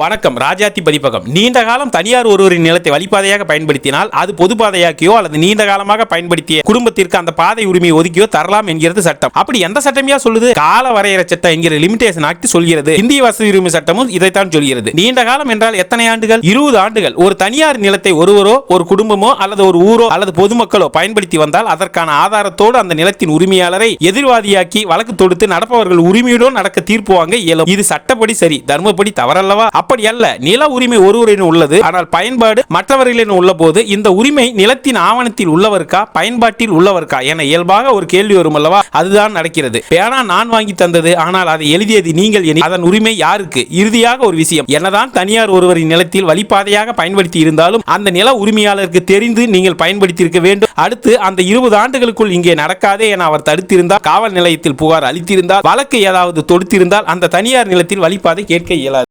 வணக்கம் ராஜாத்தி பதிப்பகம். நீண்ட காலம் தனியார் ஒருவரின் நிலத்தை வழிபாதையாக பயன்படுத்தினால் அது பொதுப்பாதையாக்கியோ அல்லது நீண்ட காலமாக பயன்படுத்திய குடும்பத்திற்கு அந்த பாதை உரிமையை ஒதுக்கியோ தரலாம் என்கிறது சட்டம். அப்படி எந்த சட்டமையா சொல்லுது? கால வரையறை சட்டம் என்கிற லிமிடேஷன் ஆக்ட் சொல்கிறது. இந்திய வசதி உரிமை சட்டமும் இதைத்தான் சொல்கிறது. நீண்ட காலம் என்றால் எத்தனை ஆண்டுகள்? இருபது ஆண்டுகள். ஒரு தனியார் நிலத்தை ஒருவரோ ஒரு குடும்பமோ அல்லது ஒரு ஊரோ அல்லது பொதுமக்களோ பயன்படுத்தி வந்தால் அதற்கான ஆதாரத்தோடு அந்த நிலத்தின் உரிமையாளரை எதிர்வாதியாக்கி வழக்கு தொடுத்து நடப்பவர்கள் உரிமையுடன் நடக்க தீர்ப்பு வாங்க இயலும். இது சட்டப்படி சரி. தர்மப்படி தவறல்லவா? அப்படி அல்ல. நில உரிமை ஒருவரின் உள்ளது. ஆனால் பயன்பாடு மற்றவர்களின் உள்ள போது இந்த உரிமை நிலத்தின் ஆவணத்தில் உள்ளவருக்கா பயன்பாட்டில் உள்ளவருக்கா என இயல்பாக ஒரு கேள்வி வரும் அல்லவா? அதுதான் நடக்கிறது. பேனா நான் வாங்கி தந்தது ஆனால் அதை எழுதியது நீங்கள் எனில் அதன் உரிமை யாருக்கு? இறுதியாக ஒரு விஷயம். என்னதான் தனியார் ஒருவரின் நிலத்தில் வழிபாதையாக பயன்படுத்தி இருந்தாலும் அந்த நில உரிமையாளருக்கு தெரிந்து நீங்கள் பயன்படுத்தியிருக்க வேண்டும். அடுத்து அந்த இருபது ஆண்டுகளுக்குள் இங்கே நடக்காதே என அவர் தடுத்திருந்தால் காவல் நிலையத்தில் புகார் அளித்திருந்தால் வழக்கு ஏதாவது தொடுத்திருந்தால் அந்த தனியார் நிலத்தில் வழிபாதை கேட்க இயலாது.